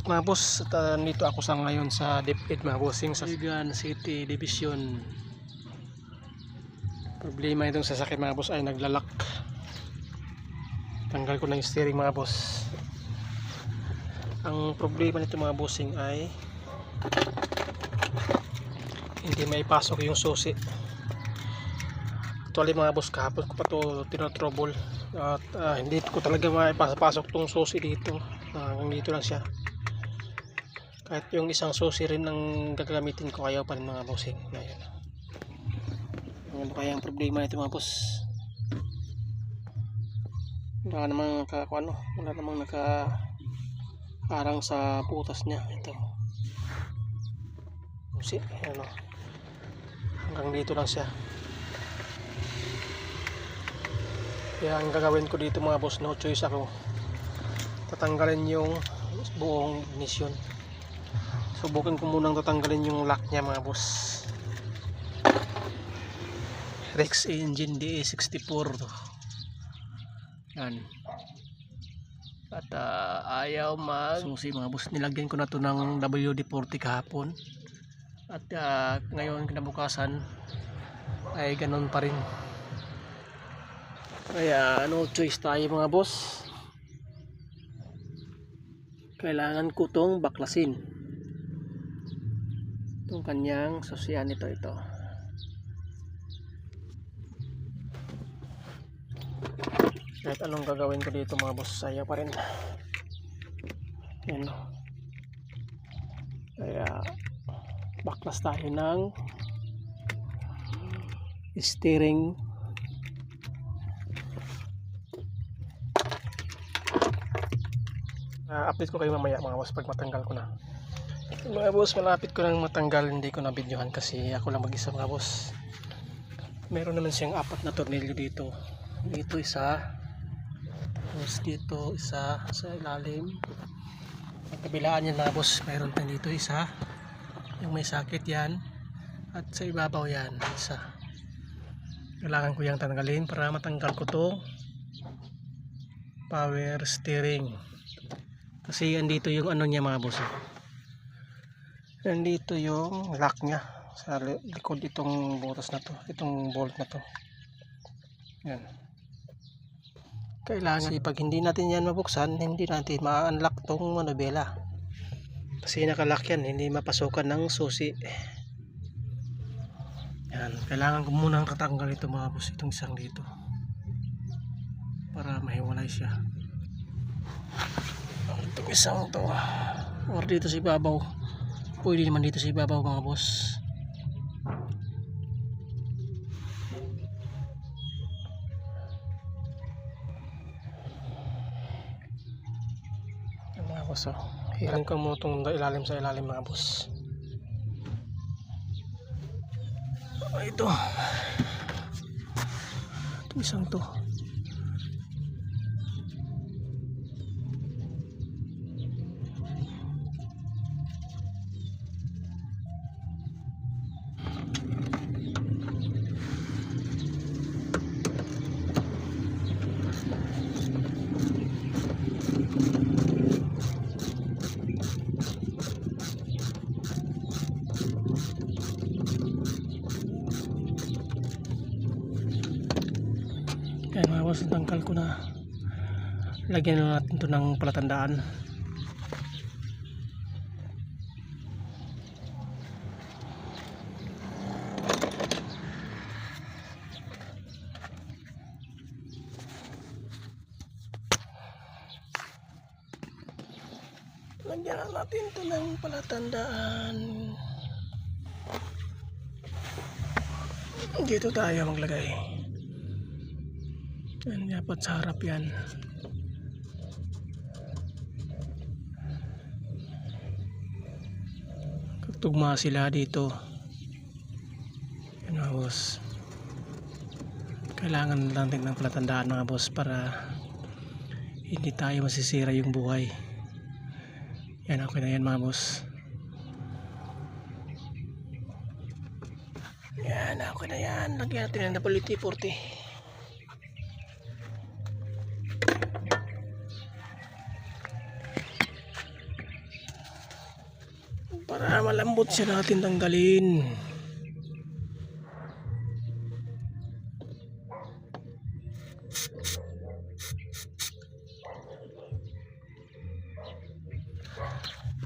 lahat mga boss. At uh, nandito ako sa ngayon sa DepEd mga bossing sa Ligan City Division. Problema itong sasakyan mga boss ay naglalak. Tanggal ko yung steering mga boss. Ang problema nito mga bossing ay hindi may pasok yung susi. Actually mga boss kahapon ko pa to tinotrouble at ah, hindi ko talaga maipasok tong susi dito. Ah, hanggang dito lang siya. Kahit yung isang susi rin ang gagamitin ko ayaw pa rin mga bossing. Ayan. Ano kaya ang problema nito mga boss? Wala namang naka, ano, wala namang naka arang sa putas niya. Ito. Susi, ano. Hanggang dito lang siya. Kaya ang gagawin ko dito mga boss, no choice ako. Tatanggalin yung buong ignition. Subukan ko munang tatanggalin yung lock niya mga boss. Rex engine DA64 to. Yan. At ah, ayaw mag susi mga boss. Nilagyan ko na to ng WD-40 kahapon. At ah, ngayon kinabukasan ay ganun pa rin. Kaya ano choice tayo mga boss. Kailangan ko tong baklasin. Itong kanyang susian nito ito. Kahit anong gagawin ko dito mga boss, saya pa rin. Yan. Kaya baklas tayo ng steering uh, update ko kayo mamaya mga boss pag matanggal ko na mga boss malapit ko nang matanggal hindi ko na videohan kasi ako lang mag isa mga boss. Meron naman siyang apat na tornilyo dito. Dito isa tapos dito isa sa ilalim. Ang kabilaan yan mga boss meron din dito isa. Yung may sakit yan at sa ibabaw yan isa. Kailangan ko yung tanggalin para matanggal ko to. Power steering. Kasi andito yung ano niya mga boss eh. Nandito yung lock niya sa li- likod itong butas na to, itong bolt na to. Yan. Kailangan kasi pag hindi natin yan mabuksan, hindi natin ma-unlock tong manubela. Kasi nakalock yan, hindi mapasukan ng susi. Yan, kailangan ko munang tatanggal ito mga boss, itong isang dito. Para mahiwalay siya. Itong isang to. Or dito sa ibabaw. Pwede naman dito sa ibabaw mga boss. Yan mga boss oh. Hiling ko mo itong ilalim sa ilalim mga boss. Ah, ito. Ito isang to. Kaya mga boss, tangkal ko na. Lagyan na natin ito ng palatandaan. Lagyan na natin ito ng palatandaan. Dito tayo maglagay. Yan, dapat sa harap yan. Tugma sila dito. Yan mga boss. Kailangan lang din ng palatandaan mga boss para hindi tayo masisira yung buhay. Yan okay na yan mga boss. Yan okay na yan. Lagyan natin ng WT-40. Malambot siya natin tanggalin.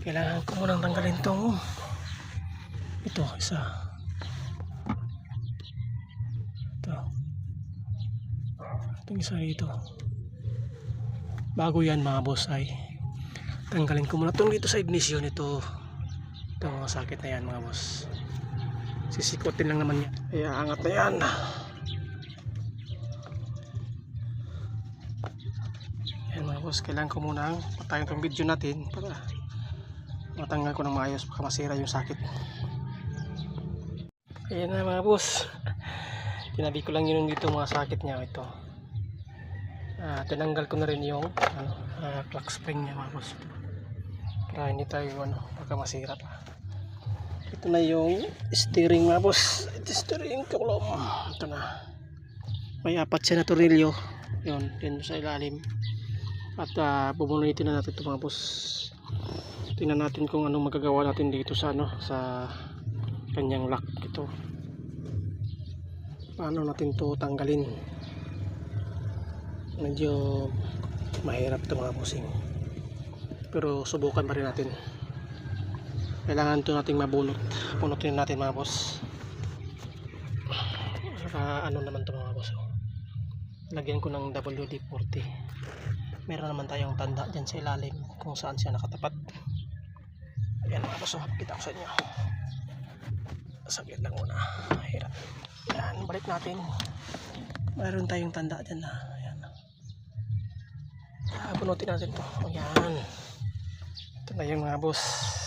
Kailangan ko munang tanggalin tong ito, isa. Ito. Itong isa dito. Bago yan mga boss ay tanggalin ko muna itong dito sa ignition ito. Ito mga sakit na yan mga boss. Sisikotin lang naman yan. Kaya angat na yan. Yan mga boss, kailangan ko munang patayin itong video natin para matanggal ko ng maayos baka masira yung sakit. Ayan na mga boss. Tinabi ko lang yun dito mga sakit niya ito. Ah, tinanggal ko na rin yung ano, ah, clock spring niya mga boss. Para hindi tayo ano, baka masira pa. Ito na yung steering mga boss. Ito steering column. Ito na. May apat siya na tornilyo. Yun, yun sa ilalim. At uh, bubunitin na natin ito mga boss. Tingnan natin kung anong magagawa natin dito sa ano, sa kanyang lock ito. Paano natin to tanggalin? Medyo mahirap ito mga bossing. Pero subukan pa rin natin. Kailangan ito nating mabunot. Punutin natin mga boss. Saka ano naman to mga boss. oh. Lagyan ko ng WD-40. Meron naman tayong tanda dyan sa ilalim kung saan siya nakatapat. Ayan mga boss, oh. kita ko sa inyo. Saglit lang muna. Hirap. Yan, balik natin. Mayroon tayong tanda dyan na. Ayan. Ah, bunutin natin to. Ayan. Ito na yung mga boss.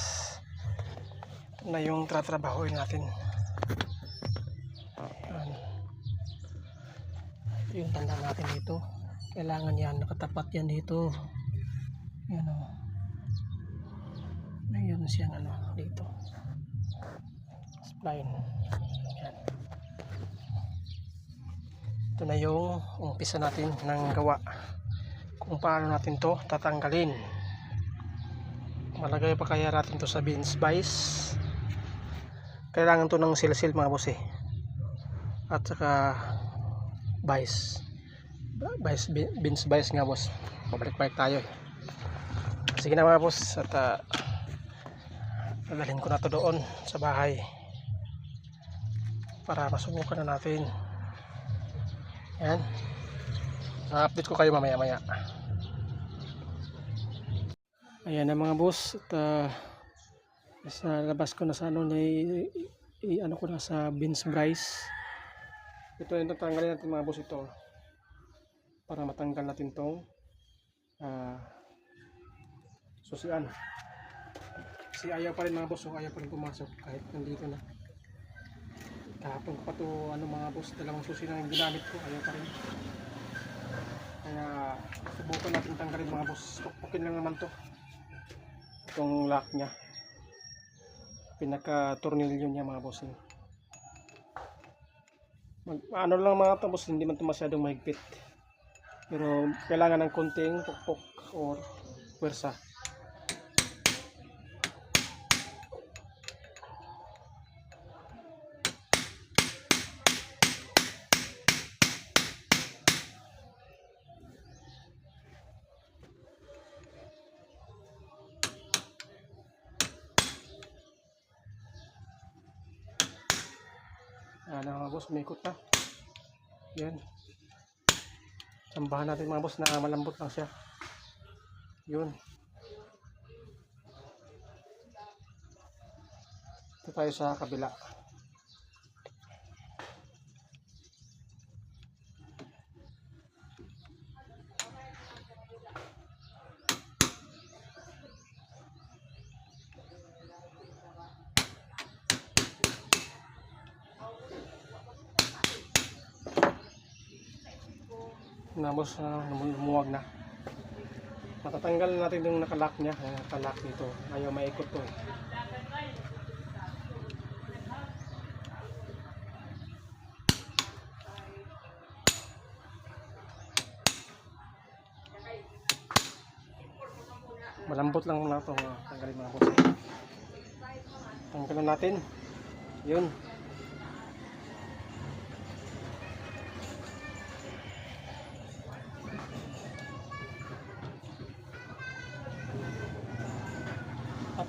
Na yung tratrabahoin natin. Ayan. Yung tanda natin dito. Kailangan yan. Nakatapat yan dito. Ayan o. Mayroon siyang ano dito. Spline. Ayan. Ito na yung umpisa natin ng gawa. Kung paano natin to tatanggalin. Malagay pa kaya natin to sa beans vice. Kailangan to ng silsil mga boss eh. At saka vice. Vice beans vice nga boss. Pabalik-balik tayo eh. Sige na mga boss at uh, ko na to doon sa bahay para masubukan na natin yan update ko kayo mamaya maya ayan na mga boss at uh, sa labas ko na sa ano na i, ano ko na sa beans rice ito yung tatanggalin natin mga boss ito para matanggal natin tong uh, susian kasi ayaw pa rin mga boss, oh, ayaw pa rin pumasok kahit nandito na. Kahapon ko pa to ano mga boss, dalawang susi na yung ginamit ko, ayaw pa rin. Kaya subukan natin tanggalin mga boss. Pukpukin lang naman to. Itong lock niya. Pinaka tornilyo niya mga boss. eh. Mag, ano lang mga to boss, hindi man to masyadong mahigpit. Pero kailangan ng konting pukpok or pwersa. Ayan na mga boss, umikot na. Yan. Sambahan natin mga boss na malambot lang siya. Yun. Ito tayo sa kabila. Na boss uh, lumuwag na matatanggal natin yung nakalock niya yung nakalock dito ayaw maikot to eh. malambot lang muna ito uh, tanggalin mga boss Tanggalan natin. Yun.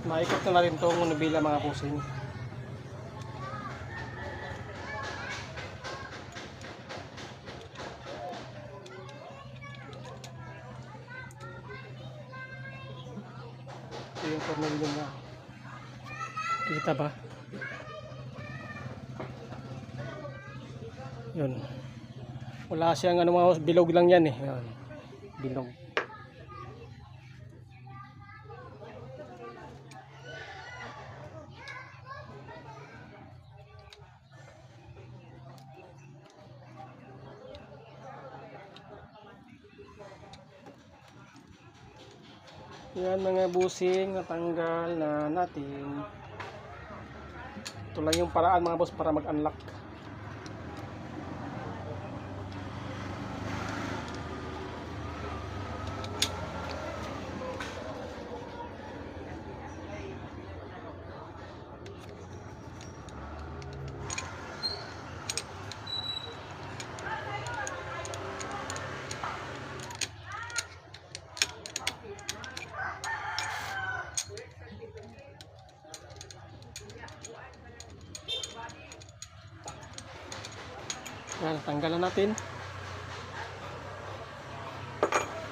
Maikot na rin itong nabila mga pusing. Ito yung tornilyo niya. Kita ba? Yun. Wala siyang ano bilog lang yan eh. Yun. Bilog. Yan mga busing natanggal na natin. Ito lang yung paraan mga boss para mag-unlock. Tanggalan natin.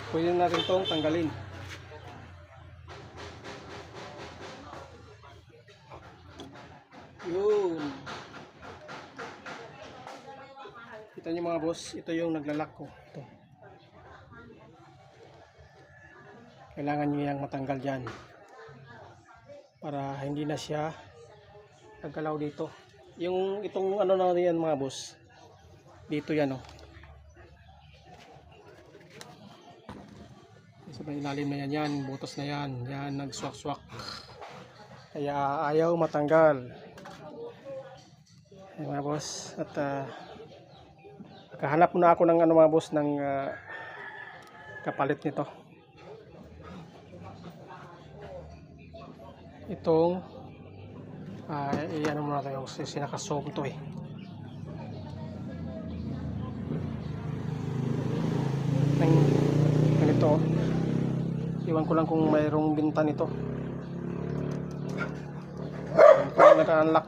Pwede na natin itong tanggalin. Yun. Kita niyo mga boss, ito yung naglalak ko. Ito. Kailangan niyo yung matanggal dyan. Para hindi na siya naggalaw dito. Yung itong ano na yan mga boss, dito yan oh. Sa may ilalim na yan yan, butas na yan, yan nagswak-swak. Kaya ayaw matanggal. Ay, mga boss, at uh, kahanap muna ako ng ano mga boss ng ah, kapalit nito. Itong ah, iyan muna tayo kasi to eh. ng iwan ko lang kung mayroong binta nito. Kung naka-unlock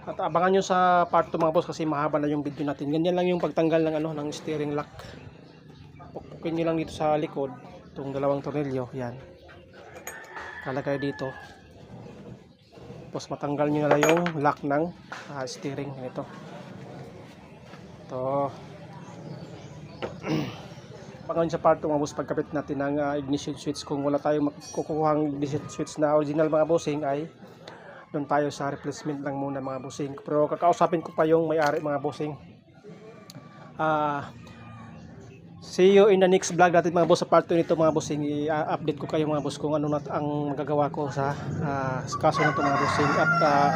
at abangan nyo sa part 2 mga boss kasi mahaba na yung video natin. Ganyan lang yung pagtanggal ng ano ng steering lock. Pukpukin nyo lang dito sa likod itong dalawang tornilyo yan. Kalagay dito. Tapos matanggal nyo na lang yung lock ng ah, steering ito ito Pagkawin sa part 2 mga boss pagkapit natin ng ah, ignition switch kung wala tayong makukuhang ignition switch na original mga bossing ay doon tayo sa replacement lang muna mga bossing pero kakausapin ko pa yung may-ari mga bossing ah see you in the next vlog natin mga boss sa part 2 nito mga bossing i-update ko kayo mga boss kung ano na ang magagawa ko sa sa kaso na ito mga bossing at ah,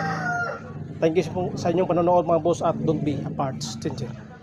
thank you sa inyong panonood mga boss at don't be apart. Ginger.